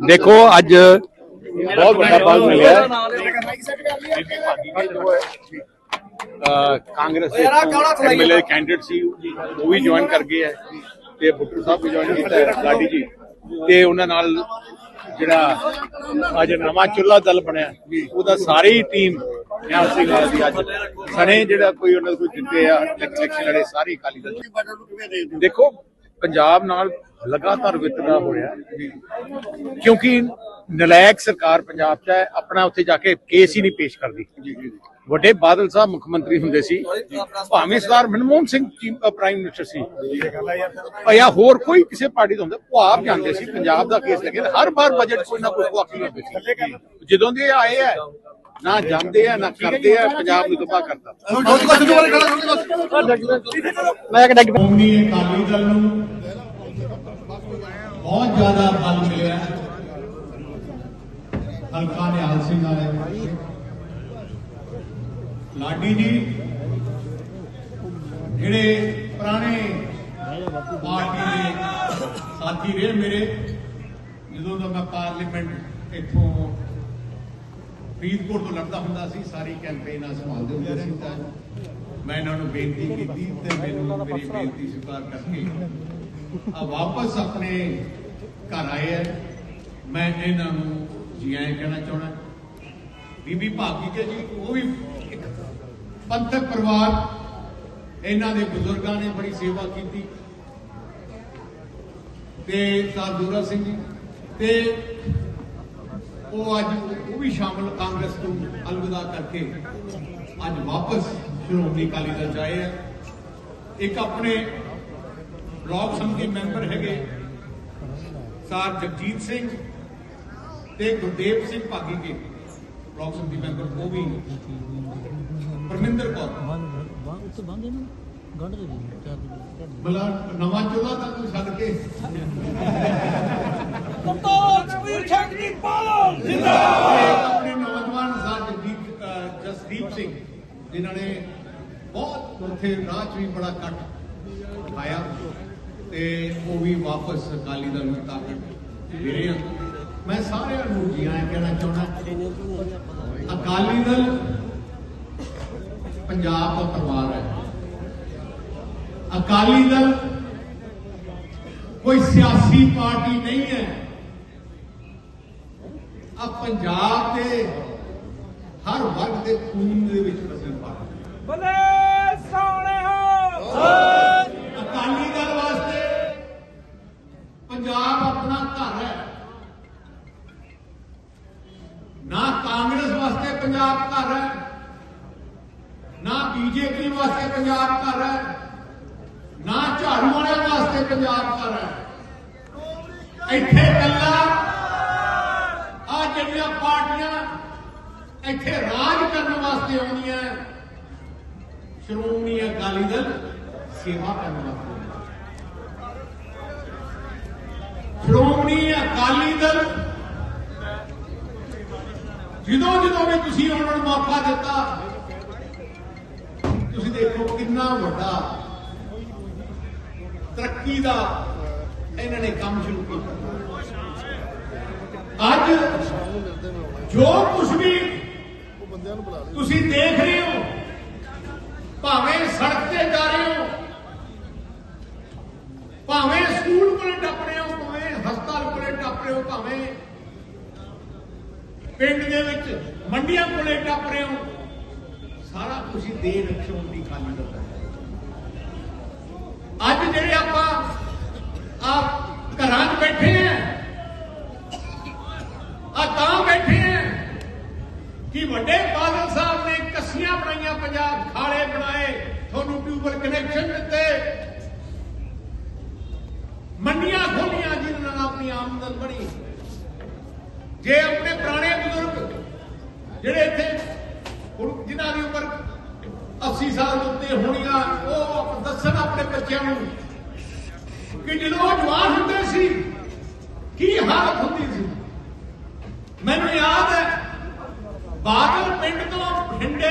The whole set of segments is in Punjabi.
ਦੇਖੋ ਅੱਜ ਬਹੁਤ ਵੱਡਾ ਬਲ ਮਿਲਿਆ ਕਾਂਗਰਸ ਦੇ ਐਮਐਲਏ ਕੈਂਡੀਡੇਟ ਸੀ ਉਹ ਵੀ ਜੁਆਇਨ ਕਰ ਗਏ ਹੈ ਤੇ ਭੁੱਟਰ ਸਾਹਿਬ ਵੀ ਜੁਆਇਨ ਕੀਤਾ ਹੈ ਲਾਡੀ ਜੀ। ਤੇ ਉਹਨਾਂ ਨਾਲ ਜਿਹੜਾ ਅੱਜ ਨਵਾਂ ਚੁੱਲਾ ਦਲ ਬਣਿਆ ਉਹਦਾ ਸਾਰੀ ਟੀਮ ਨਿਹਾਲ ਸਿੰਘ ਵਾਲਾ ਦੀ ਅੱਜ ਸਣੇ ਜਿਹੜਾ ਕੋਈ ਉਹਨਾਂ ਕੋਈ ਜਿੱਤੇ ਆ ਇਲੈਕਸ਼ਨ ਲੜੇ ਸਾਰੀ ਅਕਾਲੀ ਦਲ। ਦੇਖੋ ਪੰਜਾਬ ਨਾਲ ਲਗਾਤਾਰ ਵਿਤਕਰਾ ਹੋ ਰਿਹਾ ਹੈ। ਕਿਉਂਕਿ ਨਲਾਇਕ ਸਰਕਾਰ ਪੰਜਾਬ 'ਚ ਹੈ ਆਪਣਾ ਉੱਥੇ ਜਾ ਕੇ ਕੇਸ ਹੀ ਨਹੀਂ ਪੇਸ਼ ਕਰਦੀ। ਵੱਡੇ ਬਾਦਲ ਸਾਹਿਬ ਮੁੱਖ ਮੰਤਰੀ ਹੁੰਦੇ ਸੀ ਭਾਵੇਂ ਸਰਦਾਰ ਮਨਮੋਹਨ ਸਿੰਘ ਪ੍ਰਾਈਮ ਮਿਨਿਸਟਰ ਸੀ। ਜਾਂ ਹੋਰ ਕੋਈ ਕਿਸੇ ਪਾਰਟੀ ਦਾ ਹੁੰਦਾ ਉਹ ਆਪ ਜਾਂਦੇ ਸੀ ਪੰਜਾਬ ਦਾ ਕੇਸ ਲੱਗੇ ਹਰ ਵਾਰ ਬਜਟ ਕੋਈ ਨਾ ਕੋਈ ਵਾਕੀ ਹੁੰਦੇ ਸੀ। ਜਦੋਂ ਦੇ ਆਏ ਆ ਨਾ ਜਾਂਦੇ ਆ ਨਾ ਕਰਦੇ ਆ ਪੰਜਾਬ ਨੂੰ ਤਬਾਹ ਕਰਦਾ। ਕੌਮੀ ਅਕਾਲੀ ਦਲ ਨੂੰ ਬਹੁਤ ਜ਼ਿਆਦਾ ਬਲ ਮਿਲਿਆ। ਹੈ। ਹਲਕਾ ਨਿਹਾਲ ਸਿੰਘ ਵਾਲੇ। ਲਾਡੀ ਜੀ ਜਿਹੜੇ ਪੁਰਾਣੇ ਪਾਰਟੀ ਦੇ ਸਾਥੀ ਰਹੇ ਮੇਰੇ ਜਦੋਂ ਦਾ ਮੈਂ ਪਾਰਲੀਮੈਂਟ ਇੱਥੋਂ ਫਰੀਦਕੋਟ ਤੋਂ ਲੜਦਾ ਹੁੰਦਾ ਸੀ ਸਾਰੀ ਕੈਂਪੇਨ ਆ ਸੰਭਾਲਦੇ ਹੁੰਦੇ ਸੀ। ਤਾਂ ਮੈਂ ਇਹਨਾਂ ਨੂੰ ਬੇਨਤੀ ਕੀਤੀ ਤੇ ਮੈਨੂੰ ਮੇਰੀ ਬੇਨਤੀ ਸਵੀਕਾਰ ਕਰਕੇ ਆ ਵਾਪਸ ਆਪਣੇ ਘਰ ਆਏ ਹੈ ਮੈਂ ਇਹਨਾਂ ਨੂੰ ਜੀ ਆਇਆਂ ਕਹਿਣਾ ਚਾਹਣਾ ਬੀਬੀ ਭਾਗੀ ਕੇ ਜੀ ਉਹ ਵੀ ਇੱਕ ਪੰਥਕ ਪਰਿਵਾਰ। ਇਹਨਾਂ ਦੇ ਬਜ਼ੁਰਗਾਂ ਨੇ ਬੜੀ ਸੇਵਾ ਕੀਤੀ। ਤੇ ਸਰਦੂਰਾ ਸਿੰਘ ਜੀ ਤੇ ਉਹ ਅੱਜ ਉਹ ਵੀ ਸ਼ਾਮਲ ਕਾਂਗਰਸ ਤੋਂ ਅਲਵਿਦਾ ਕਰਕੇ ਅੱਜ ਵਾਪਸ ਸ਼੍ਰੋਮਣੀ ਅਕਾਲੀ ਦਲ ਚ ਆਏ ਆ ਇੱਕ ਆਪਣੇ ਬਲਾਕ ਸਮਿਤੀ ਮੈਂਬਰ ਹੈਗੇ ਸਰ ਜਗਜੀਤ ਸਿੰਘ ਤੇ ਗੁਰਦੇਵ ਸਿੰਘ ਭਾਗੀ ਕੇ ਬਲਾਕ ਸਮਿਤੀ ਮੈਂਬਰ ਉਹ ਵੀ ਪਰਮਿੰਦਰ ਕੌਰ ਉੱਤੇ ਬੰਦ ਇਹਨੂੰ ਗੰਢ ਦੇ ਵੀ ਚਾਰ ਦੇ ਬਲਾ ਨਵਾਂ ਚੋਲਾ ਤੱਕ ਨੂੰ ਛੱਡ ਕੇ ਆਪਣੇ ਨੌਜਵਾਨ ਸਰ ਜਗਦੀਪ ਅਹ ਜਸਦੀਪ ਸਿੰਘ ਜਿਨ੍ਹਾਂ ਨੇ ਬਹੁਤ ਉੱਥੇ ਰਾਹ 'ਚ ਵੀ ਬੜਾ ਕੱਟ ਉਠਾਇਆ ਤੇ ਉਹ ਵੀ ਵਾਪਸ ਅਕਾਲੀ ਦਲ ਨੂੰ ਤਾਕਤ ਦੇ ਮੈਂ ਸਾਰਿਆਂ ਨੂੰ ਜੀ ਆਇਆਂ ਕਹਿਣਾ ਚਾਹੁੰਦਾ, ਅਕਾਲੀ ਦਲ ਪੰਜਾਬ ਦਾ ਪਰਿਵਾਰ ਹੈ। ਅਕਾਲੀ ਦਲ ਕੋਈ ਸਿਆਸੀ ਪਾਰਟੀ ਨਹੀਂ ਹੈ। ਆ ਪੰਜਾਬ ਦੇ ਹਰ ਵਰਗ ਦੇ ਖੂਨ ਪਾਰਟੀ ਬੱਲੇ ਸੋਹਣਿਓ ਅਕਾਲੀ ਦਲ ਵਾਸਤੇ ਪੰਜਾਬ ਆਪਣਾ ਘਰ ਹੈ। ਨਾ ਕਾਂਗਰਸ ਵਾਸਤੇ ਪੰਜਾਬ ਘਰ ਹੈ, ਨਾ ਬੀਜੇਪੀ ਵਾਸਤੇ ਪੰਜਾਬ ਘਰ ਹੈ, ਨਾ ਝਾੜੂ ਵਾਲਿਆਂ ਵਾਸਤੇ ਪੰਜਾਬ ਘਰ ਹੈ। ਇੱਥੇ ਕੱਲਾ ਆ ਜਿਹੜੀਆਂ ਪਾਰਟੀਆਂ ਇੱਥੇ ਰਾਜ ਕਰਨ ਵਾਸਤੇ ਆਉਂਦੀਆਂ ਸ਼੍ਰੋਮਣੀ ਅਕਾਲੀ ਦਲ, ਸੇਵਾ ਕਰਨ ਵਾਸਤੇ ਸ਼੍ਰੋਮਣੀ ਅਕਾਲੀ ਦਲ, ਜਦੋਂ ਜਦੋਂ ਵੀ ਤੁਸੀਂ ਉਹਨਾਂ ਨੂੰ ਮੌਕਾ ਦਿੱਤਾ, ਤੁਸੀਂ ਦੇਖੋ ਕਿੰਨਾ ਵੱਡਾ ਤਰੱਕੀ ਦਾ ਇਹਨਾਂ ਨੇ ਕੰਮ ਸ਼ੁਰੂ ਕੀਤਾ। ਅੱਜ ਜੋ ਕੁਝ ਵੀ ਤੁਸੀਂ ਦੇਖ ਰਹੇ ਹੋ ਭਾਵੇਂ ਸੜਕ ਤੇ ਜਾ ਰਹੇ ਹੋ, ਭਾਵੇਂ ਸਕੂਲ ਕੋਲੇ ਟੱਪ ਰਹੇ ਹੋ, ਭਾਵੇਂ ਹਸਪਤਾਲ ਕੋਲੇ ਟੱਪ ਰਹੇ ਹੋ, ਭਾਵੇਂ ਪਿੰਡ ਦੇ ਵਿੱਚ ਮੰਡੀਆਂ ਕੋਲੇ ਟੱਪ ਰਹੇ ਹੋ, ਸਾਰਾ ਕੁਝ ਹੀ ਦੇ ਰੱਖਿਓ ਦੀ ਖਾਲੀ ਕਰਦਾ ਅੱਜ ਜਿਹੜੇ ਆਪਾਂ ਆ ਘਰਾਂ 'ਚ ਬੈਠੇ ਆ ਆ ਤਾਂ ਬੈਠੇ ਆ, ਕਿ ਵੱਡੇ ਬਾਦਲ ਸਾਹਿਬ ਨੇ ਕੱਸੀਆਂ ਬਣਾਈਆਂ ਪੰਜਾਬ ਖਾਲੇ ਬਣਾਏ, ਤੁਹਾਨੂੰ ਟਿਊਬਲ ਕਨੈਕਸ਼ਨ ਦਿੱਤੇ। ਮੰਡੀਆਂ ਖੋਲੀਆਂ ਜਿਨ੍ਹਾਂ ਨਾਲ ਆਪਣੀ ਆਮਦਨ ਬਣੀ। ਜੇ ਆਪਣੇ ਪੁਰਾਣੇ ਬਜ਼ੁਰਗ, ਜਿਹੜੇ ਇੱਥੇ ਹੁਣ ਜਿਨ੍ਹਾਂ ਦੀ ਉਮਰ 80 ਸਾਲ ਦੇ ਉੱਤੇ ਹੋਣੀਆਂ, ਉਹ ਦੱਸਣ ਆਪਣੇ ਬੱਚਿਆਂ ਨੂੰ ਕਿ ਜਦੋਂ ਜਵਾਨ ਹੁੰਦੇ ਸੀ, ਕੀ ਹਾਲਤ ਹੁੰਦੀ ਸੀ? ਮੈਨੂੰ ਯਾਦ ਹੈ, ਬਾਦਲ ਪਿੰਡ ਤੋਂ ਬਠਿੰਡੇ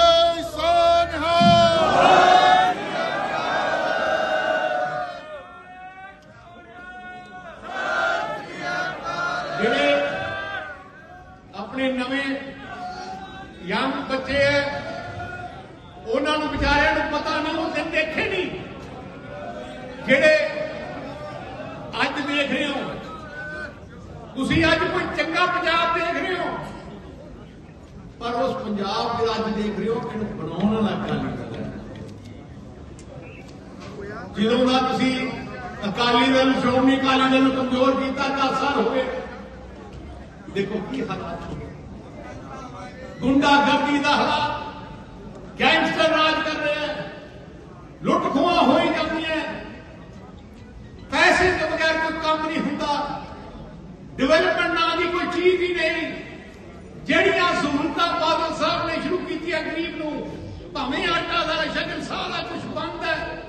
ਅੱਜ ਕੋਈ ਚੰਗਾ ਪੰਜਾਬ ਦੇਖ ਰਹੇ ਹੋ। ਪਰ ਉਸ ਪੰਜਾਬ ਜਿਹੜਾ ਅੱਜ ਦੇਖ ਰਹੇ ਹੋ ਇਹਨੂੰ ਬਣਾਉਣ ਵਾਲਾ ਅਕਾਲੀ ਦਲ ਹੈ। ਜਦੋਂ ਦਾ ਤੁਸੀਂ ਅਕਾਲੀ ਦਲ ਸ਼੍ਰੋਮਣੀ ਅਕਾਲੀ ਦਲ ਨੂੰ ਕਮਜ਼ੋਰ ਕੀਤਾ 10 ਸਾਲ ਹੋ ਗਏ। ਦੇਖੋ ਕੀ ਹਾਲਾਤ ਹੋ ਗਏ। ਗੁੰਡਾਗਰਦੀ ਦਾ ਹਾਲਾਤ ਗੈਂਗਸਟਰ ਰਾਜ ਕਰ ਰਿਹਾ ਹੈ ਲੁੱਟ ਖੋਹਾਂ ਹੋਈ ਜਾਂਦੀਆਂ ਪੈਸੇ ਤੋਂ ਬਗੈਰ ਕੋਈ ਕੰਮ ਨਹੀਂ ਹੁੰਦਾ ਡਿਵੈਲਪਮੈਂਟ ਨਾਂ ਦੀ ਕੋਈ ਚੀਜ਼ ਹੀ ਨਹੀਂ ਜਿਹੜੀਆਂ ਸਹੂਲਤਾਂ ਬਾਦਲ ਸਾਹਿਬ ਨੇ ਸ਼ੁਰੂ ਕੀਤੀਆਂ ਗਰੀਬ ਨੂੰ ਭਾਵੇਂ ਆਟਾ ਦਾ ਸ਼ਗਨ ਸਾਰਾ ਕੁਝ ਬੰਦ ਹੈ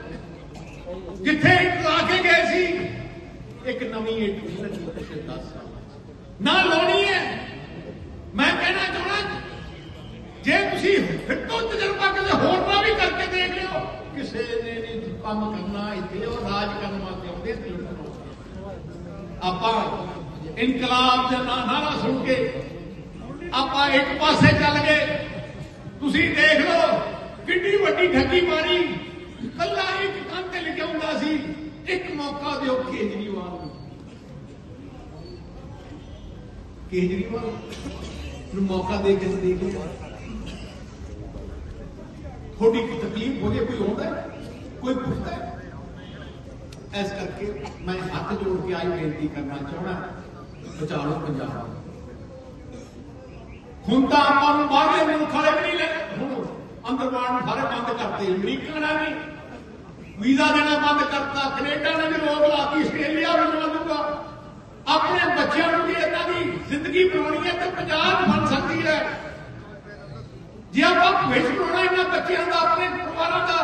ਜਿੱਥੇ ਇੱਕ ਲਾ ਕੇ ਗਏ ਸੀ ਇੱਕ ਨਵੀਂ ਏਟੂ ਲੱਗੀ ਪਿਛਲੇ 10 ਸਾਲਾਂ 'ਚ। ਨਾ ਲਾਉਣੀ ਹੈ ਮੈਂ ਕਹਿਣਾ ਚਾਹਣਾ ਜੇ ਤੁਸੀਂ ਫਿਰ ਤੋਂ ਤਜਰਬਾ ਕਿਸੇ ਹੋਰ ਦਾ ਵੀ ਕਰਕੇ ਦੇਖ ਲਿਓ, ਕਿਸੇ ਨੇ ਨਹੀਂ ਕੰਮ ਕਰਨਾ, ਇੱਥੇ ਉਹ ਰਾਜ ਕਰਨ ਵਾਸਤੇ ਆਉਂਦੇ ਸੀ ਲੋਕ। ਆਪਾਂ ਇਨਕਲਾਬ ਦਾ ਨਾਂ ਨਾਰਾ ਸੁਣ ਕੇ ਆਪਾਂ ਇੱਕ ਪਾਸੇ ਚੱਲ ਗਏ ਤੁਸੀਂ ਦੇਖ ਲਓ ਕਿੰਨੀ ਵੱਡੀ ਠੱਗੀ ਮਾਰੀ ਕੱਲਾ ਇੱਕ ਕੰਨ ਤੇ ਲਿਖਿਆ ਹੁੰਦਾ ਸੀ, ਇੱਕ ਮੌਕਾ ਦਿਓ ਕੇਜਰੀਵਾਲ ਨੂੰ। ਮੌਕਾ ਦੇ ਕੇ ਦੇਖ ਲਿਆ ਥੋੜੀ ਕੀ ਤਕਲੀਫ ਹੋ ਜੇ ਕੋਈ ਆਉਂਦਾ ਕੋਈ ਪੁੱਛਦਾ ਹੈ? ਇਸ ਕਰਕੇ ਮੈਂ ਹੱਥ ਜੋੜ ਕੇ ਆਈ ਬੇਨਤੀ ਕਰਨਾ ਚਾਹਣਾ ਬਚਾ ਲਓ ਪੰਜਾਬ। ਹੁਣ ਤਾਂ ਆਪਾਂ ਨੂੰ ਬਾਹਰਲੇ ਮੁਲਕ ਵਾਲੇ ਵੀ ਨਹੀਂ ਲੈ ਹੁਣ ਅੰਦਰਵਾਨ ਸਾਰੇ ਬੰਦ ਕਰਤੇ। ਅਮਰੀਕਾ ਨੇ ਵੀ। ਵੀਜ਼ਾ ਦੇਣਾ ਬੰਦ ਕਰਤਾ। ਕੈਨੇਡਾ ਨੇ ਵੀ ਰੋਕ ਲਾਤੀ। ਆਸਟ੍ਰੇਲੀਆ ਵੀ ਬੰਦ ਦੂਗਾ ਆਪਣੇ ਬੱਚਿਆਂ ਨੂੰ ਵੀ ਏਦਾਂ ਦੀ ਜ਼ਿੰਦਗੀ ਬਣਾਉਣੀ ਹੈ ਤੇ ਪੰਜਾਬ ਬਣ ਸਕਦੀ ਹੈ। ਜੇ ਆਪਾਂ ਭਵਿੱਖ ਬਣਾਉਣਾ ਇਹਨਾਂ ਬੱਚਿਆਂ ਦਾ, ਆਪਣੇ ਪਰਿਵਾਰਾਂ ਦਾ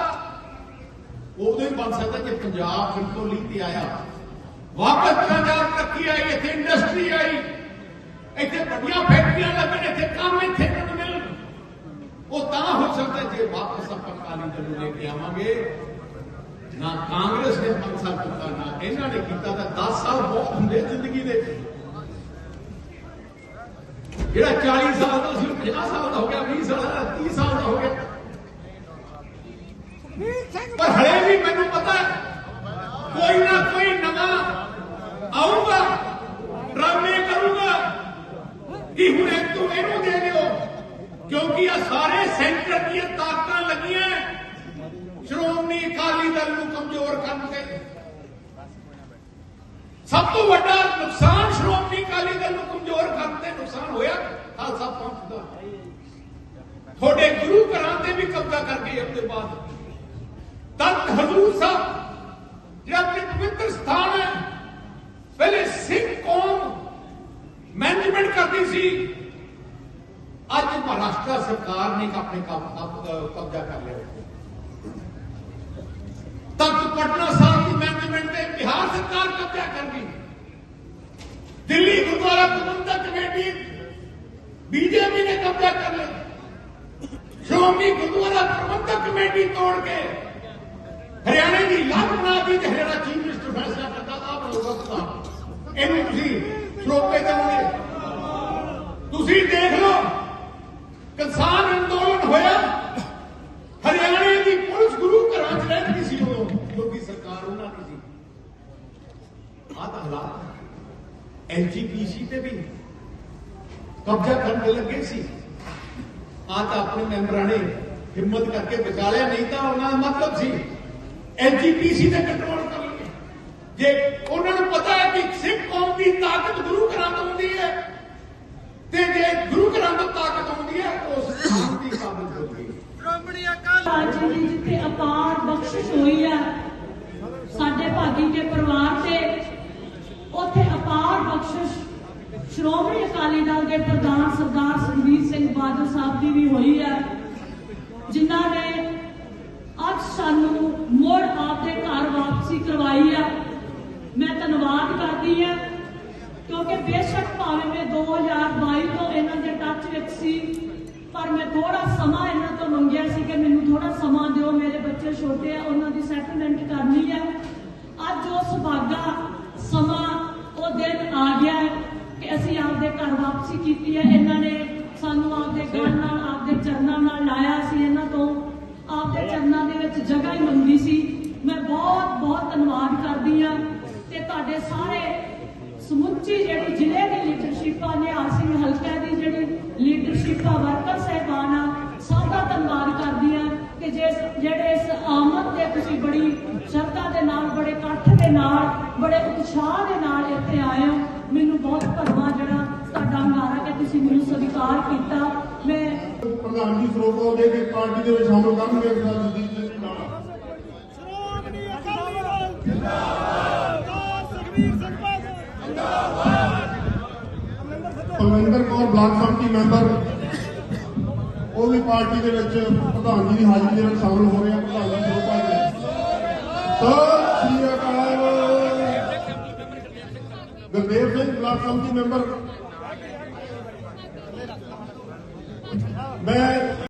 ਉਦੋਂ ਹੀ ਬਣ ਸਕਦਾ ਜੇ ਪੰਜਾਬ ਬਿਲਕੁਲ ਲੀਹ ਤੇ ਆਇਆ। ਵਾਪਸ ਪੰਜਾਬ ਤਰੱਕੀ ਆਈ, ਇੱਥੇ ਇੰਡਸਟਰੀ ਆਈ, ਇੱਥੇ ਵੱਡੀਆਂ ਫੈਕਟਰੀਆਂ ਲੱਗਣ, ਇੱਥੇ ਕੰਮ ਇੱਥੇ ਨੂੰ ਮਿਲਣ। ਉਹ ਤਾਂ ਹੋ ਸਕਦਾ ਜੇ ਵਾਪਸ ਆਪਾਂ ਕਾਲੀ ਦਲ ਲੈ ਕੇ ਆਵਾਂਗੇ। ਨਾ ਕਾਂਗਰਸ ਨੇ ਪੰਜ ਸਾਲ ਕੀਤਾ, ਨਾ ਇਹਨਾਂ ਨੇ ਕੀਤਾ ਤਾਂ 10 ਸਾਲ ਬਹੁਤ ਹੁੰਦੇ ਜ਼ਿੰਦਗੀ ਦੇ। ਜਿਹੜਾ 40 ਸਾਲ ਦਾ ਸੀ, ਉਹ 50 ਸਾਲ ਦਾ ਹੋ ਗਿਆ 20 ਸਾਲ ਦਾ 30 ਸਾਲ ਦਾ ਹੋ ਗਿਆ। ਪਰ ਹਲੇ ਵੀ ਮੈਨੂੰ ਪਤਾ ਕੋਈ ਨਾ ਕੋਈ ਨਵਾਂ ਆਊਗਾ, ਡਰਾਮੇ ਕਰੂਗਾ। ਕਿ ਹੁਣ ਇੱਕ ਤੋਂ ਇਹਨੂੰ ਦੇ ਦਿਓ, ਕਿਉਂਕਿ ਆ ਸਾਰੇ ਸੈਂਟਰ ਦੀਆਂ ਤਾਕਤਾਂ ਲੱਗੀਆਂ। ਸ਼੍ਰੋਮਣੀ ਅਕਾਲੀ ਦਲ ਨੂੰ ਕਮਜ਼ੋਰ ਕਰਨ ਤੇ ਸਭ ਤੋਂ ਵੱਡਾ ਨੁਕਸਾਨ ਸ਼੍ਰੋਮਣੀ ਅਕਾਲੀ ਦਲ ਨੂੰ ਕਮਜ਼ੋਰ ਕਰਨ ਤੇ ਨੁਕਸਾਨ ਹੋਇਆ ਖਾਲਸਾ ਪੰਥ ਦਾ। ਤੁਹਾਡੇ ਗੁਰੂ ਘਰਾਂ ਤੇ ਵੀ ਕਬਜ਼ਾ ਕਰ ਗਏ ਉਹਦੇ ਬਾਅਦ। ਤਖਤ ਹਜ਼ੂਰ ਸਾਹਿਬ, ਜਿਹੜਾ ਆਪਣੇ ਪਵਿੱਤਰ ਸਥਾਨ ਹੈ, ਪਹਿਲੇ ਸਿੱਖ ਕੌਮ ਮੈਨੇਜਮੈਂਟ ਕਰਦੀ ਸੀ। ਅੱਜ ਮਹਾਰਾਸ਼ਟਰ ਸਰਕਾਰ ਨੇ ਆਪਣੇ ਕੰਮ ਕਬਜ਼ਾ ਕਰ ਲਿਆ। ਤਖਤ ਪਟਨਾ ਸਾਹਿਬ ਦੀ ਮੈਨੇਜਮੈਂਟ ਤੇ ਬਿਹਾਰ ਸਰਕਾਰ ਕਬਜ਼ਾ ਕਰ ਗਈ ਦਿੱਲੀ ਗੁਰਦੁਆਰਾ ਪ੍ਰਬੰਧਕ ਕਮੇਟੀ ਬੀਜੇਪੀ ਨੇ ਕਬਜ਼ਾ ਕਰ ਲਿਆ ਸ਼੍ਰੋਮਣੀ ਗੁਰਦੁਆਰਾ ਪ੍ਰਬੰਧਕ ਕਮੇਟੀ ਤੋੜ ਕੇ ਹਰਿਆਣੇ ਦੀ ਲੱਤ ਬਣਾ ਦੀ ਤੇ ਹਰਿਆਣਾ ਚੀਫ ਮਿਨਿਸਟਰ ਫੈਸਲਾ ਕਰਦਾ ਆਪ ਲੋਕਾਂ ਦਾ ਇਹਨੂੰ ਤੁਸੀਂ ਸਰੋਪੇ ਦੇਵੋਗੇ ਤੁਸੀਂ ਦੇਖ ਲਓ ਕਿਸਾਨ ਅੰਦੋਲਨ ਹੋਇਆ ਹਰਿਆਣੇ ਦੀ ਪੁਲਿਸ ਗੁਰੂ ਘਰਾਂ 'ਚ ਰਹਿੰਦੀ ਸੀ ਉਦੋਂ ਸਰਕਾਰ ਉਹਨਾਂ ਦੀ ਸੀ। ਆਹ ਤਾਂ ਹਾਲਾਤ ਐਲਜੀਪੀਸੀ ਤੇ ਵੀ ਕਬਜ਼ਾ ਕਰਨ ਦੇ ਲੱਗੇ ਸੀ। ਆ ਤਾਂ ਆਪਣੇ ਮੈਂਬਰਾਂ ਨੇ ਹਿੰਮਤ ਕਰਕੇ ਬਚਾ ਲਿਆ, ਨਹੀਂ ਤਾਂ ਉਹਨਾਂ ਦਾ ਮਤਲਬ ਸੀ ਐਲਜੀਪੀਸੀ ਤੇ ਕੰਟਰੋਲ ਕਰ ਲਈਏ ਜੇ ਉਹਨਾਂ ਨੂੰ ਪਤਾ ਹੈ ਕਿ ਸਿੱਖ ਕੌਮ ਦੀ ਤਾਕਤ ਗੁਰੂ ਘਰਾਂ ਤੋਂ ਆਉਂਦੀ ਹੈ, ਤੇ ਜੇ ਗੁਰੂ ਘਰਾਂ ਤੋਂ ਤਾਕਤ ਆਉਂਦੀ ਹੈ ਉਸ ਖਾਨ ਦੀ ਤਾਕਤ ਹੁੰਦੀ ਹੈ। ਅੱਜ ਦੀ ਜਿੱਥੇ ਅਪਾਰ ਬਖਸ਼ਿਸ਼ ਹੋਈ ਆ ਭਾਗੀ ਕੇ ਪਰਿਵਾਰ ਤੇ ਉੱਥੇ ਅਪਾਰ ਬਖਸ਼ਿਸ਼ ਸ਼੍ਰੋਮਣੀ ਅਕਾਲੀ ਦਲ ਦੇ ਪ੍ਰਧਾਨ ਸਰਦਾਰ ਸੁਖਬੀਰ ਸਿੰਘ ਬਾਦਲ ਸਾਹਿਬ ਦੀ ਵੀ ਹੋਈ ਹੈ, ਜਿਨ੍ਹਾਂ ਨੇ ਅੱਜ ਸਾਨੂੰ ਮੁੜ ਆਪਦੇ ਘਰ ਵਾਪਸੀ ਕਰਵਾਈ ਹੈ। ਮੈਂ ਧੰਨਵਾਦ ਕਰਦੀ ਹਾਂ, ਕਿਉਂਕਿ ਬੇਸ਼ੱਕ ਭਾਵੇਂ ਮੈਂ 2022 ਤੋਂ ਇਹਨਾਂ ਦੇ ਟੱਚ ਵਿੱਚ ਸੀ, ਪਰ ਮੈਂ ਥੋੜਾ ਸਮਾਂ ਇਹਨਾਂ ਤੋਂ ਮੰਗਿਆ ਸੀ ਕਿ ਮੈਨੂੰ ਥੋੜਾ ਸਮਾਂ ਦਿਓ, ਮੇਰੇ ਬੱਚੇ ਛੋਟੇ ਆ, ਉਹਨਾਂ ਦੀ ਸੈਟਲਮੈਂਟ ਕਰਨੀ ਆ। ਅੱਜ ਉਹ ਸੁਭਾਗਾ ਸਮਾਂ ਉਹ ਦਿਨ ਆ ਗਿਆ ਕਿ ਅਸੀਂ ਆਪਦੇ ਘਰ ਵਾਪਸੀ ਕੀਤੀ ਹੈ। ਇਹਨਾਂ ਨੇ ਸਾਨੂੰ ਆਪਦੇ ਗੜ ਨਾਲ, ਆਪਦੇ ਚਰਨਾਂ ਨਾਲ ਲਾਇਆ ਸੀ। ਇਹਨਾਂ ਤੋਂ ਆਪਦੇ ਚਰਨਾਂ ਦੇ ਵਿੱਚ ਜਗ੍ਹਾ ਹੀ ਮੰਗੀ ਸੀ। ਮੈਂ ਬਹੁਤ ਬਹੁਤ ਧੰਨਵਾਦ ਕਰਦੀ ਆ ਤੇ ਤੁਹਾਡੇ ਸਾਰੇ ਸਮੁੱਚੀ ਜਿਹੜੀ ਜ਼ਿਲ੍ਹੇ ਦੀ ਲੀਡਰਸ਼ਿਪ ਆ, ਨਿਹਾਲ ਸਿੰਘ ਹਲਕਾ ਦੀ ਜਿਹੜੀ ਲੀਡਰਸ਼ਿਪ ਆ, ਵਰਕਰ ਸਹਿਬਾਨ ਆ, ਸਭ ਦਾ ਧੰਨਵਾਦ ਕਰਦੀ ਆ ਕਿ ਜੇ ਜਿਹੜੇ ਇਸ ਆਮਦ ਤੇ ਤੁਸੀਂ ਬੜੀ ਸ਼ਰਧਾ ਦੇ ਨਾਲ ਬੜੇ ਇਕੱਠ ਦੇ ਨਾਲ, ਬੜੇ ਉਤਸ਼ਾਹ ਦੇ ਨਾਲ ਇੱਥੇ ਆਏ ਹੋ। ਮੈਨੂੰ ਬਹੁਤ ਭਰਵਾਂ ਜਿਹੜਾ ਤੁਹਾਡਾ ਹੰਗਾਰਾ ਕਿ ਤੁਸੀਂ ਮੈਨੂੰ ਸਵੀਕਾਰ ਕੀਤਾ। ਮੈਂ ਪ੍ਰਧਾਨ ਜੀ ਸਰੋਪਾ ਦੇ ਕੇ ਪਾਰਟੀ ਦੇ ਵਿੱਚ ਸ਼ਾਮਲ ਕਰਨਗੇ ਸਰਦਾਰ ਜਗਦੀਪ ਸਿੰਘ ਨਾਲਾ। ਸ਼੍ਰੋਮਣੀ ਅਕਾਲੀ ਦਲ ਜਿੰਦਾਬਾਦ ਸਰਦਾਰ ਸਿੰਘ ਬਾਦਲ ਪਲਵਿੰਦਰ ਕੌਰ ਬਲਾਕ ਸੰਮਤੀ ਮੈਂਬਰ, ਉਹ ਵੀ ਪਾਰਟੀ ਦੇ ਵਿੱਚ ਪ੍ਰਧਾਨ ਜੀ ਦੀ ਹਾਜ਼ਰੀ ਦੇ ਵਿੱਚ ਸ਼ਾਮਲ ਹੋ ਰਹੇ ਆ ਪ੍ਰਧਾਨ ਜੀ ਸਰੋਪਾ ਜੀ ਗੁਰਦੇਵ ਸਿੰਘ ਬਲਾਕ ਸੰਮਤੀ ਮੈਂਬਰ। ਮੈਂ